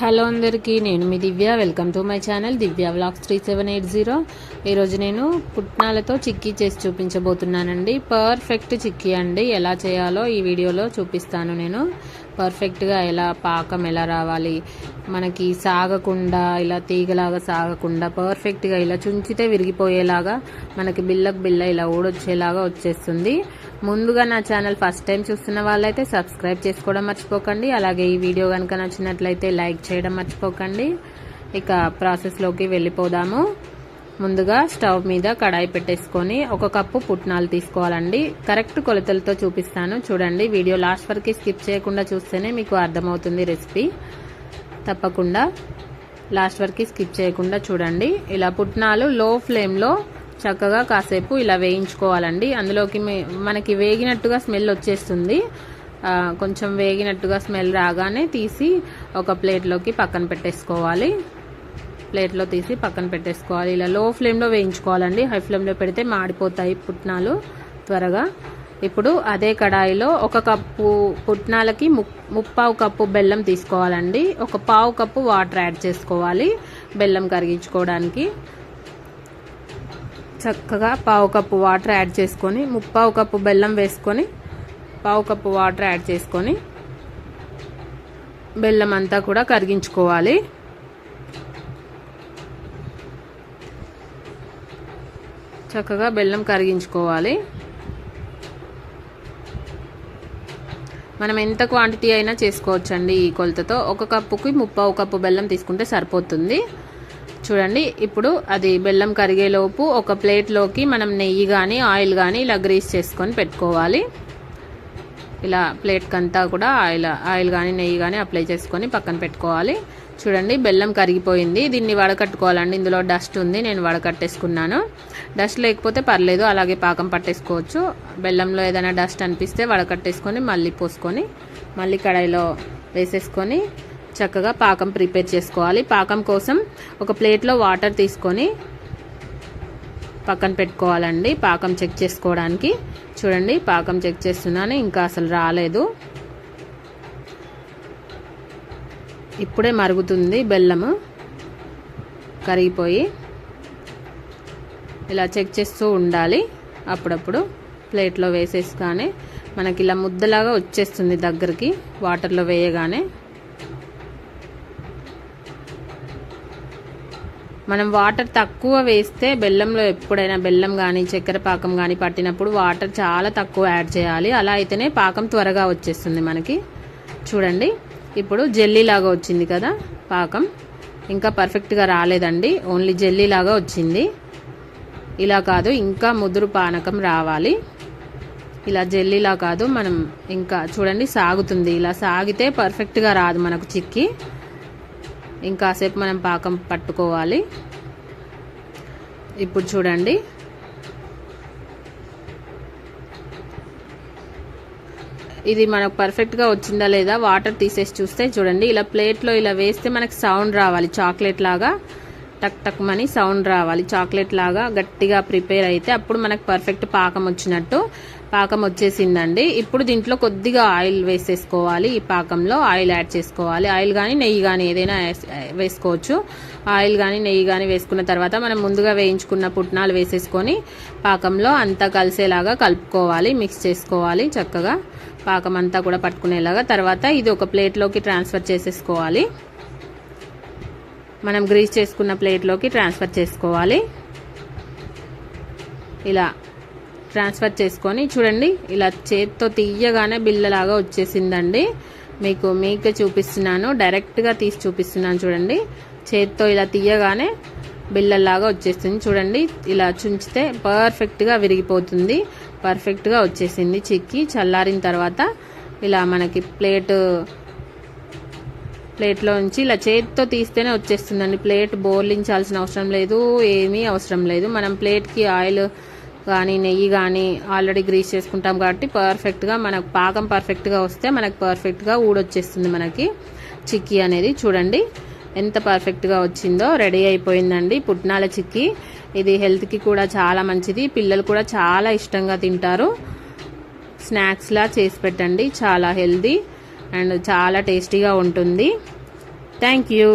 Hello అందరికీ నేను మీ Divya. Welcome to my channel Divya vlogs three seven eight zero. ఈరోజు నేను పుట్నాలతో చిక్కీ చేసి చూపించబోతున్నానండి. పర్ఫెక్ట్ చిక్కీ అండి. ఎలా చేయాలో ఈ వీడియోలో చూపిస్తాను నేను. పర్ఫెక్ట్గా ఎలా పాకం ఎలా రావాలి మనకి సాగకుండా ఇలా తీగలాగా సాగకుండా పర్ఫెక్ట్గా ఇలా చుంచితే విరిగిపోయేలాగా మనకి బిల్లకు బిల్ల ఇలా ఊడొచ్చేలాగా వచ్చేస్తుంది. ముందుగా నా ఛానల్ ఫస్ట్ టైం చూస్తున్న వాళ్ళైతే సబ్స్క్రైబ్ చేసుకోవడం మర్చిపోకండి. అలాగే ఈ వీడియో కనుక నచ్చినట్లయితే లైక్ చేయడం మర్చిపోకండి. ఇక ప్రాసెస్లోకి వెళ్ళిపోదాము. ముందుగా స్టవ్ మీద కడాయి పెట్టేసుకొని ఒక కప్పు పుట్నాలు తీసుకోవాలండి. కరెక్ట్ కొలతలతో చూపిస్తాను. చూడండి వీడియో లాస్ట్ వరకు స్కిప్ చేయకుండా చూస్తేనే మీకు అర్థమవుతుంది రెసిపీ. తప్పకుండా లాస్ట్ వరకు స్కిప్ చేయకుండా చూడండి. ఇలా పుట్నాలు లో ఫ్లేమ్లో చక్కగా కాసేపు ఇలా వేయించుకోవాలండి. అందులోకి మనకి వేగినట్టుగా స్మెల్ వచ్చేస్తుంది. కొంచెం వేగినట్టుగా స్మెల్ రాగానే తీసి ఒక ప్లేట్లోకి పక్కన పెట్టేసుకోవాలి. ప్లేట్లో తీసి పక్కన పెట్టేసుకోవాలి. ఇలా లో ఫ్లేమ్లో వేయించుకోవాలండి హై ఫ్లేమ్లో పెడితే మాడిపోతాయి పుట్నాలు త్వరగా. ఇప్పుడు అదే కడాయిలో ఒక కప్పు పుట్నాలకి ముప్పావు కప్పు బెల్లం తీసుకోవాలండి. ఒక పావు కప్పు వాటర్ యాడ్ చేసుకోవాలి బెల్లం కరిగించుకోవడానికి. చక్కగా పావు కప్పు వాటర్ యాడ్ చేసుకొని ముప్పావు కప్పు బెల్లం వేసుకొని పావు కప్పు వాటర్ యాడ్ చేసుకొని బెల్లం అంతా కూడా కరిగించుకోవాలి. చక్కగా బెల్లం కరిగించుకోవాలి. మనం ఎంత క్వాంటిటీ అయినా చేసుకోవచ్చండి ఈ కొలతతో. ఒక కప్పుకి ముప్పావు కప్పు బెల్లం తీసుకుంటే సరిపోతుంది. చూడండి ఇప్పుడు అది బెల్లం కరిగేలోపు ఒక ప్లేట్లోకి మనం నెయ్యి కానీ ఆయిల్ కానీ ఇలా గ్రీస్ చేసుకొని పెట్టుకోవాలి. ఇలా ప్లేట్కంతా కూడా ఆయిల్ ఆయిల్ కానీ నెయ్యి కానీ అప్లై చేసుకొని పక్కన పెట్టుకోవాలి. చూడండి బెల్లం కరిగిపోయింది. దీన్ని వడకట్టుకోవాలండి. ఇందులో డస్ట్ ఉంది నేను వడకట్టేసుకున్నాను. డస్ట్ లేకపోతే పర్లేదు అలాగే పాకం పట్టేసుకోవచ్చు. బెల్లంలో ఏదైనా డస్ట్ అనిపిస్తే వడకట్టేసుకొని మళ్ళీ పోసుకొని మళ్ళీ కడాయిలో వేసేసుకొని చక్కగా పాకం ప్రిపేర్ చేసుకోవాలి. పాకం కోసం ఒక ప్లేట్లో వాటర్ తీసుకొని పక్కన పెట్టుకోవాలండి. పాకం చెక్ చేసుకోవడానికి. చూడండి పాకం చెక్ చేస్తున్నాను ఇంకా అసలు రాలేదు. ఇప్పుడే మరుగుతుంది బెల్లము. కరిగిపోయి ఇలా చెక్ చేస్తూ ఉండాలి. అప్పుడప్పుడు ప్లేట్లో వేసేసి మనకి ఇలా ముద్దలాగా వచ్చేస్తుంది దగ్గరికి వాటర్లో వేయగానే. మనం వాటర్ తక్కువ వేస్తే బెల్లంలో ఎప్పుడైనా బెల్లం కానీ చక్కెర పాకం కానీ పట్టినప్పుడు వాటర్ చాలా తక్కువ యాడ్ చేయాలి. అలా అయితేనే పాకం త్వరగా వచ్చేస్తుంది మనకి. చూడండి. ఇప్పుడు జెల్లీ లాగా వచ్చింది కదా పాకం. ఇంకా పర్ఫెక్ట్గా రాలేదండి. ఓన్లీ జెల్లీ లాగా వచ్చింది. ఇలా కాదు ఇంకా ముదురు పానకం రావాలి. ఇలా జెల్లీలా కాదు మనం ఇంకా చూడండి సాగుతుంది. ఇలా సాగితే పర్ఫెక్ట్గా రాదు మనకు చిక్కి. ఇంకాసేపు మనం పాకం పట్టుకోవాలి. ఇప్పుడు చూడండి. ఇది మనకు పర్ఫెక్ట్గా వచ్చిందా లేదా వాటర్ తీసేసి చూస్తే చూడండి. ఇలా ప్లేట్లో ఇలా వేస్తే మనకి సౌండ్ రావాలి. చాక్లెట్ లాగా టక్ టక్ మని సౌండ్ రావాలి. చాక్లెట్ లాగా గట్టిగా ప్రిపేర్ అయితే అప్పుడు మనకు పర్ఫెక్ట్ పాకం వచ్చినట్టు. పాకం వచ్చేసిందండి. ఇప్పుడు దీంట్లో కొద్దిగా ఆయిల్ వేసేసుకోవాలి. ఈ పాకంలో ఆయిల్ యాడ్ చేసుకోవాలి. ఆయిల్ కానీ నెయ్యి కానీ ఏదైనా వేసుకోవచ్చు. ఆయిల్ కానీ నెయ్యి కానీ వేసుకున్న తర్వాత మనం ముందుగా వేయించుకున్న పుట్నాలు వేసేసుకొని పాకంలో అంతా కలిసేలాగా కలుపుకోవాలి. మిక్స్ చేసుకోవాలి చక్కగా. పాకం అంతా కూడా పట్టుకునేలాగా. తర్వాత ఇది ఒక ప్లేట్లోకి ట్రాన్స్ఫర్ చేసేసుకోవాలి. మనం గ్రీస్ చేసుకున్న ప్లేట్లోకి ట్రాన్స్ఫర్ చేసుకోవాలి. ఇలా ట్రాన్స్ఫర్ చేసుకొని చూడండి ఇలా చేత్తో తీయగానే బిల్లలాగా వచ్చేసిందండి. మీకు మీకు చూపిస్తున్నాను డైరెక్ట్గా తీసి చూపిస్తున్నాను చూడండి. చేత్తో ఇలా తీయగానే బిల్లలాగా వచ్చేస్తుంది చూడండి. ఇలా చుంచితే పర్ఫెక్ట్గా విరిగిపోతుంది. పర్ఫెక్ట్గా వచ్చేసింది చిక్కి. చల్లారిన తర్వాత ఇలా మనకి ప్లేట్ ప్లేట్లో నుంచి ఇలా చేతితో తీస్తేనే వచ్చేస్తుందండి. ప్లేట్ బోర్లించాల్సిన అవసరం లేదు ఏమీ అవసరం లేదు. మనం ప్లేట్కి ఆయిల్ కానీ నెయ్యి కానీ ఆల్రెడీ గ్రీస్ చేసుకుంటాం కాబట్టి పర్ఫెక్ట్గా మనకు పాకం పర్ఫెక్ట్గా వస్తే మనకు పర్ఫెక్ట్గా ఊడొచ్చేస్తుంది మనకి. చిక్కీ అనేది చూడండి. ఎంత పర్ఫెక్ట్గా వచ్చిందో రెడీ అయిపోయిందండి పుట్నాల చిక్కీ. ఇది హెల్త్కి కూడా చాలా మంచిది. పిల్లలు కూడా చాలా ఇష్టంగా తింటారు. స్నాక్స్లా చేసి పెట్టండి. చాలా హెల్దీ అండ్ చాలా టేస్టీగా ఉంటుంది. Thank you